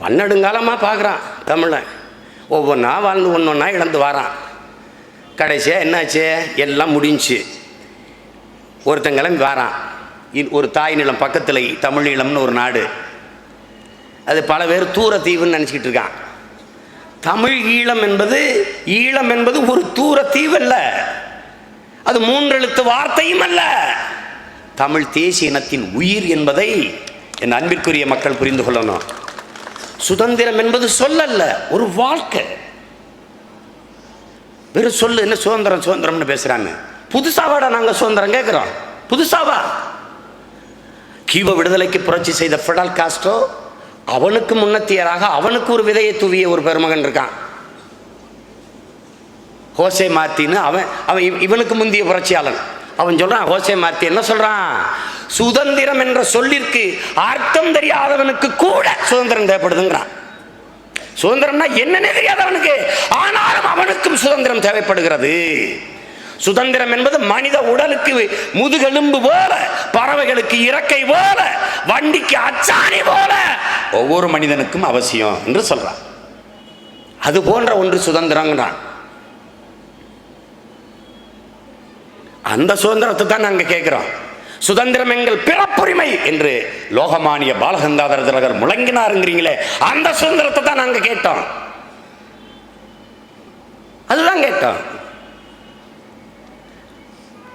பன்னெடுங்காலமாக பார்க்குறான் தமிழன் ஒவ்வொன்றா வாழ்ந்து ஒன்று ஒன்றா இழந்து வாரான். கடைசியாக என்னாச்சு? எல்லாம் முடிஞ்சுச்சு ஒருத்தன் கிளம்பி வாரான். ஒரு தாய் நிலம் பக்கத்தில் தமிழ் நிலம்னு ஒரு நாடு. அது பல பேர் தூர தீவுன்னு நினச்சிக்கிட்டு இருக்கான். தமிழ் ஈழம் என்பது ஈழம் என்பது ஒரு தூர தீவு அல்ல அது மூன்றெழுத்து வார்த்தையும் அல்ல. தமிழ் தேசிய இனத்தின் உயிர் என்பதை என் அன்பிற்குரிய மக்கள் புரிந்து கொள்ளணும். சுதந்திரம் என்பது சொல்லல்ல ஒரு வாழ்க்கை. வெறும் சொல்லு என்ன சுதந்திரம் சுதந்திரம்னு பேசுறாங்க புதுசாவாடா நாங்க சுதந்திரம் கேட்கிறோம் புதுசாவா கியூப விடுதலைக்கு புரட்சி செய்த ஃபிடல் காஸ்டோ அவனுக்கு முன்னத்தியராக அவனுக்கு ஒரு விதையை தூவிய ஒரு பெருமகன் இருக்கான். ஹோசே மார்த்தின்னு அவன் அவன் இவனுக்கு முந்திய புரட்சியாளன். அவன் சொல்றான் ஹோசே மார்த்தி என்ன சொல்றான்? சுதந்திரம் என்ற சொல்லிற்கு அர்த்தம் தெரியாதவனுக்கு கூட சுதந்திரம் தேவைப்படுதுங்கிறான். சுதந்திரம்னா என்னன்னே தெரியாதவனுக்கு. ஆனாலும் அவனுக்கும் சுதந்திரம் தேவைப்படுகிறது. சுதந்திரம் என்பது மனித உடலுக்கு முதுகெலும்பு போல பறவைகளுக்கு இறக்கை போல வண்டிக்கு அச்சாணி போல. ஒவ்வொரு மனிதனுக்கும் அவசியம் என்று சொல்றான். அது போன்ற ஒன்று சுதந்திரங்கிறான். அந்த சுதந்திரத்தை தான் நாங்கள் கேட்கிறோம். சுதந்திரம் எங்கள் பிறப்புரிமை என்று லோகமானிய பாலகங்காதர திலகர் முழங்கினாருங்கிறீங்களே அந்த சுதந்திரத்தை தான் நாங்க கேட்டோம். அதுதான் கேட்டோம்.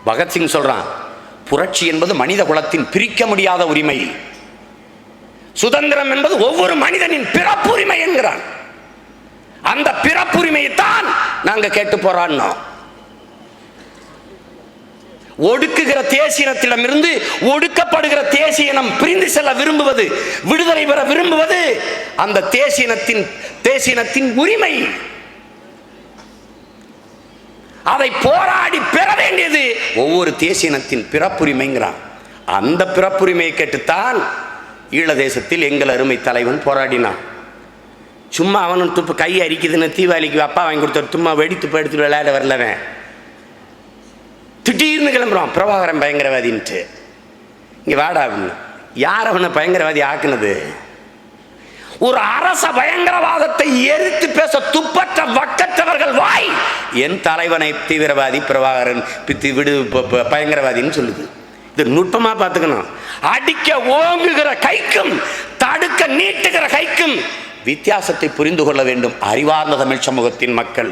பகத்சிங் சொல்றான் புரட்சி என்பது மனித குலத்தின் பிரிக்க முடியாத உரிமை. சுதந்திரம் என்பது ஒவ்வொரு மனிதனின் பிறப்புரிமை என்கிறான். அந்த பிறப்புரிமையை தான் நாங்க கேட்டு போராடினோம். ஒடுக்குகிற தேசியனத்திடமிருந்து ஒடுக்கப்படுகிற தேசியனம் பிரிந்து செல்ல விரும்புவது விடுதலை பெற விரும்புவது அந்த தேசியனத்தின் தேசியனத்தின் உரிமை. அதை போராடி பெற வேண்டியது ஒவ்வொரு தேசியனத்தின் பிறப்புரிமைங்கிறான். அந்த பிறப்புரிமையை கேட்டுத்தான் ஈழ தேசத்தில் எங்கள் அருமை தலைவன் போராடினான். சும்மா அவனும் துப்பு கை அரிக்குதுன்னு தீபாவளிக்கு அப்பா வாங்கி கொடுத்த சும்மா வெடித்து எடுத்துட்டு விளையாட வரலவன் திடீர்னு கிளம்புறான் பிரபாகரன் பயங்கரவாதின்ட்டு. இங்கே வாடா அப்படின்னு. யார் அவனை பயங்கரவாதி ஆக்குனது? ஒரு அரச பயங்கரவாதத்தை எரித்து பேச துப்பற்ற வக்கற்றவர்கள் வாய்! என் தலைவனை தீவிரவாதி பிரபாகரன் பித்து விடு பயங்கரவாதின்னு சொல்லுது. இது நுட்பமாக பார்த்துக்கணும். அடிக்க ஓங்குகிற கைக்கும் தடுக்க நீட்டுகிற கைக்கும் வித்தியாசத்தை புரிந்து கொள்ள வேண்டும் அறிவார்ந்த தமிழ் சமூகத்தின் மக்கள்.